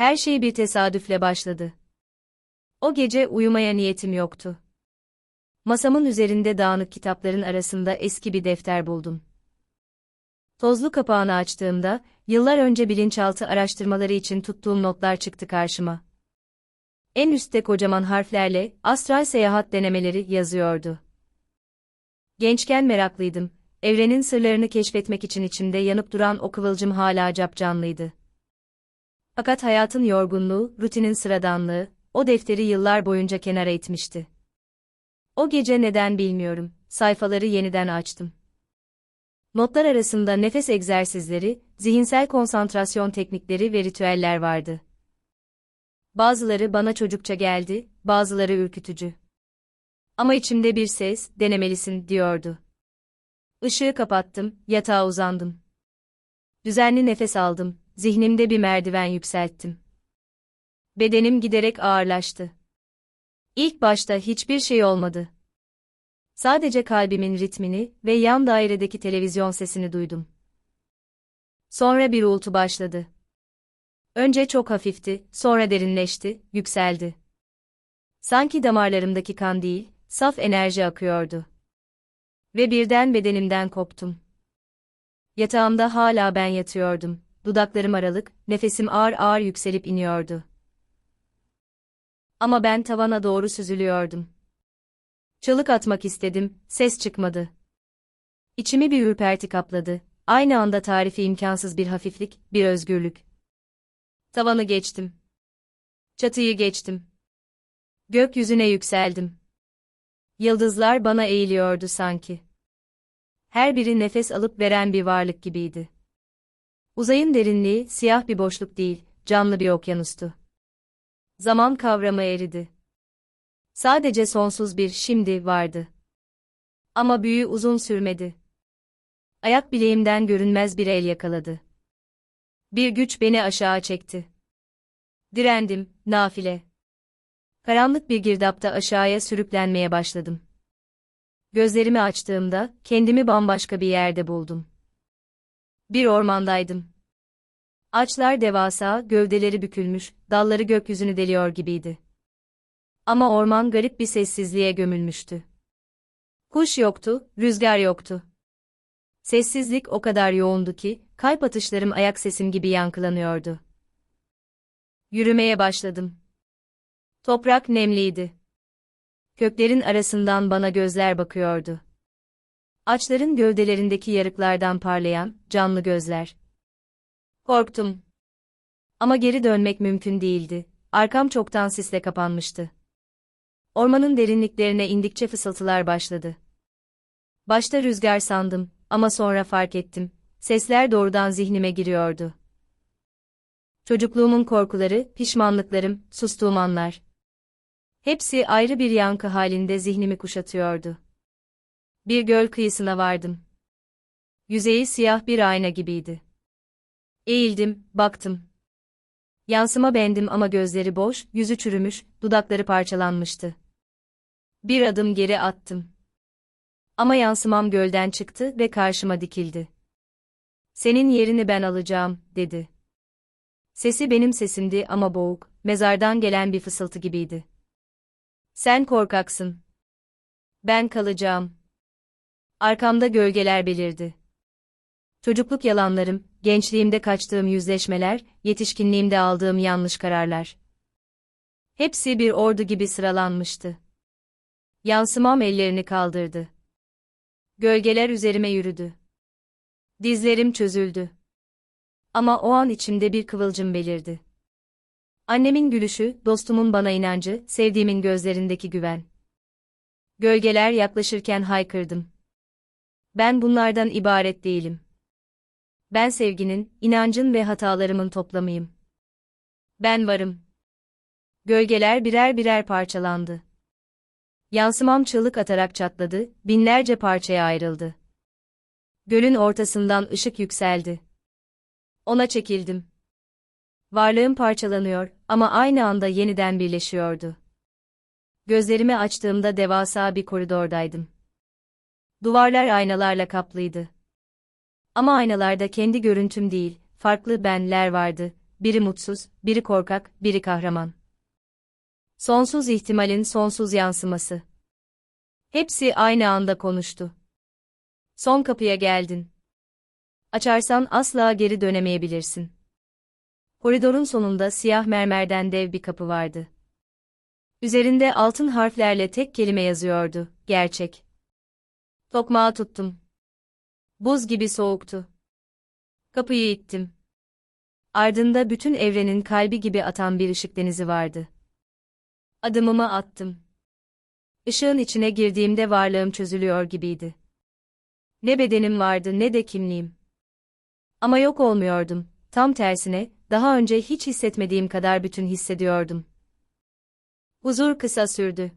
Her şey bir tesadüfle başladı. O gece uyumaya niyetim yoktu. Masamın üzerinde dağınık kitapların arasında eski bir defter buldum. Tozlu kapağını açtığımda, yıllar önce bilinçaltı araştırmaları için tuttuğum notlar çıktı karşıma. En üstte kocaman harflerle, astral seyahat denemeleri yazıyordu. Gençken meraklıydım, evrenin sırlarını keşfetmek için içimde yanıp duran o kıvılcım hala capcanlıydı. Fakat hayatın yorgunluğu, rutinin sıradanlığı, o defteri yıllar boyunca kenara itmişti. O gece neden bilmiyorum, sayfaları yeniden açtım. Notlar arasında nefes egzersizleri, zihinsel konsantrasyon teknikleri ve ritüeller vardı. Bazıları bana çocukça geldi, bazıları ürkütücü. Ama içimde bir ses, denemelisin, diyordu. Işığı kapattım, yatağa uzandım. Düzenli nefes aldım, zihnimde bir merdiven yükselttim. Bedenim giderek ağırlaştı. İlk başta hiçbir şey olmadı. Sadece kalbimin ritmini ve yan dairedeki televizyon sesini duydum. Sonra bir uğultu başladı. Önce çok hafifti, sonra derinleşti, yükseldi. Sanki damarlarımdaki kan değil, saf enerji akıyordu. Ve birden bedenimden koptum. Yatağımda hala ben yatıyordum. Dudaklarım aralık, nefesim ağır ağır yükselip iniyordu. Ama ben tavana doğru süzülüyordum. Çığlık atmak istedim, ses çıkmadı. İçimi bir ürperti kapladı. Aynı anda tarifi imkansız bir hafiflik, bir özgürlük. Tavanı geçtim. Çatıyı geçtim. Gökyüzüne yükseldim. Yıldızlar bana eğiliyordu sanki. Her biri nefes alıp veren bir varlık gibiydi. Uzayın derinliği siyah bir boşluk değil, canlı bir okyanustu. Zaman kavramı eridi. Sadece sonsuz bir şimdi vardı. Ama büyü uzun sürmedi. Ayak bileğimden görünmez bir el yakaladı. Bir güç beni aşağı çekti. Direndim, nafile. Karanlık bir girdapta aşağıya sürüklenmeye başladım. Gözlerimi açtığımda kendimi bambaşka bir yerde buldum. Bir ormandaydım. Ağaçlar devasa, gövdeleri bükülmüş, dalları gökyüzünü deliyor gibiydi. Ama orman garip bir sessizliğe gömülmüştü. Kuş yoktu, rüzgar yoktu. Sessizlik o kadar yoğundu ki, kalp atışlarım ayak sesim gibi yankılanıyordu. Yürümeye başladım. Toprak nemliydi. Köklerin arasından bana gözler bakıyordu. Ağaçların gövdelerindeki yarıklardan parlayan, canlı gözler. Korktum. Ama geri dönmek mümkün değildi. Arkam çoktan sisle kapanmıştı. Ormanın derinliklerine indikçe fısıltılar başladı. Başta rüzgar sandım ama sonra fark ettim. Sesler doğrudan zihnime giriyordu. Çocukluğumun korkuları, pişmanlıklarım, sustuğum anlar. Hepsi ayrı bir yankı halinde zihnimi kuşatıyordu. Bir göl kıyısına vardım. Yüzeyi siyah bir ayna gibiydi. Eğildim, baktım. Yansıma bendim ama gözleri boş, yüzü çürümüş, dudakları parçalanmıştı. Bir adım geri attım. Ama yansımam gölden çıktı ve karşıma dikildi. Senin yerini ben alacağım, dedi. Sesi benim sesimdi ama boğuk, mezardan gelen bir fısıltı gibiydi. Sen korkaksın. Ben kalacağım. Arkamda gölgeler belirdi. Çocukluk yalanlarım, gençliğimde kaçtığım yüzleşmeler, yetişkinliğimde aldığım yanlış kararlar. Hepsi bir ordu gibi sıralanmıştı. Yansımam ellerini kaldırdı. Gölgeler üzerime yürüdü. Dizlerim çözüldü. Ama o an içimde bir kıvılcım belirdi. Annemin gülüşü, dostumun bana inancı, sevdiğimin gözlerindeki güven. Gölgeler yaklaşırken haykırdım. Ben bunlardan ibaret değilim. Ben sevginin, inancın ve hatalarımın toplamıyım. Ben varım. Gölgeler birer birer parçalandı. Yansımam çığlık atarak çatladı, binlerce parçaya ayrıldı. Gölün ortasından ışık yükseldi. Ona çekildim. Varlığım parçalanıyor ama aynı anda yeniden birleşiyordu. Gözlerimi açtığımda devasa bir koridordaydım. Duvarlar aynalarla kaplıydı. Ama aynalarda kendi görüntüm değil, farklı benler vardı. biri mutsuz, biri korkak, biri kahraman. Sonsuz ihtimalin sonsuz yansıması. Hepsi aynı anda konuştu. Son kapıya geldin. Açarsan asla geri dönemeyebilirsin. Koridorun sonunda siyah mermerden dev bir kapı vardı. Üzerinde altın harflerle tek kelime yazıyordu, gerçek. Tokmağı tuttum. Buz gibi soğuktu. Kapıyı ittim. Ardında bütün evrenin kalbi gibi atan bir ışık denizi vardı. Adımımı attım. Işığın içine girdiğimde varlığım çözülüyor gibiydi. Ne bedenim vardı ne de kimliğim. Ama yok olmuyordum, tam tersine, daha önce hiç hissetmediğim kadar bütün hissediyordum. Huzur kısa sürdü.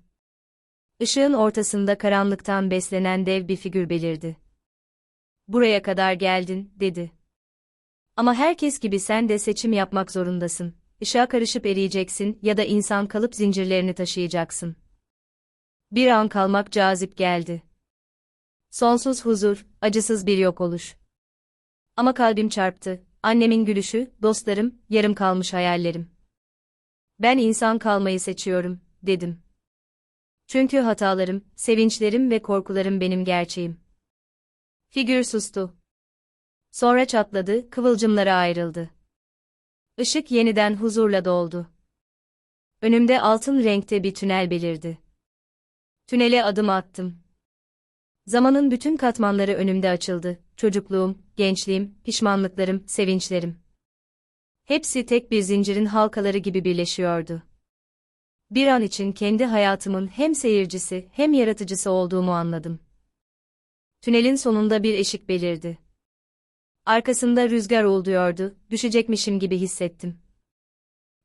Işığın ortasında karanlıktan beslenen dev bir figür belirdi. Buraya kadar geldin, dedi. Ama herkes gibi sen de seçim yapmak zorundasın. Işığa karışıp eriyeceksin ya da insan kalıp zincirlerini taşıyacaksın. Bir an kalmak cazip geldi. Sonsuz huzur, acısız bir yok oluş. Ama kalbim çarptı. Annemin gülüşü, dostlarım, yarım kalmış hayallerim. Ben insan kalmayı seçiyorum, dedim. Çünkü hatalarım, sevinçlerim ve korkularım benim gerçeğim. Figür sustu. Sonra çatladı, kıvılcımlara ayrıldı. Işık yeniden huzurla doldu. Önümde altın renkte bir tünel belirdi. Tünele adım attım. Zamanın bütün katmanları önümde açıldı. Çocukluğum, gençliğim, pişmanlıklarım, sevinçlerim. Hepsi tek bir zincirin halkaları gibi birleşiyordu. Bir an için kendi hayatımın hem seyircisi hem yaratıcısı olduğumu anladım. Tünelin sonunda bir eşik belirdi. Arkasında rüzgar uğulduyordu, düşecekmişim gibi hissettim.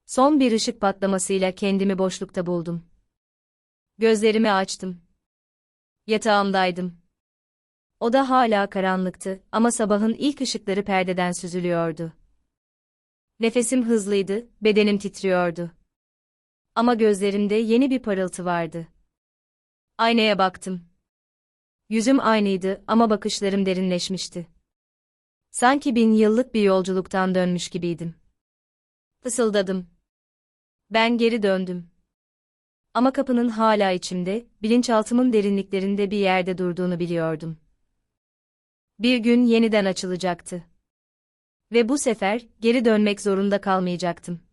Son bir ışık patlamasıyla kendimi boşlukta buldum. Gözlerimi açtım. Yatağımdaydım. Oda hala karanlıktı ama sabahın ilk ışıkları perdeden süzülüyordu. Nefesim hızlıydı, bedenim titriyordu. Ama gözlerimde yeni bir parıltı vardı. Aynaya baktım. Yüzüm aynıydı ama bakışlarım derinleşmişti. Sanki bin yıllık bir yolculuktan dönmüş gibiydim. Fısıldadım. Ben geri döndüm. Ama kapının hala içimde, bilinçaltımın derinliklerinde bir yerde durduğunu biliyordum. Bir gün yeniden açılacaktı. Ve bu sefer geri dönmek zorunda kalmayacaktım.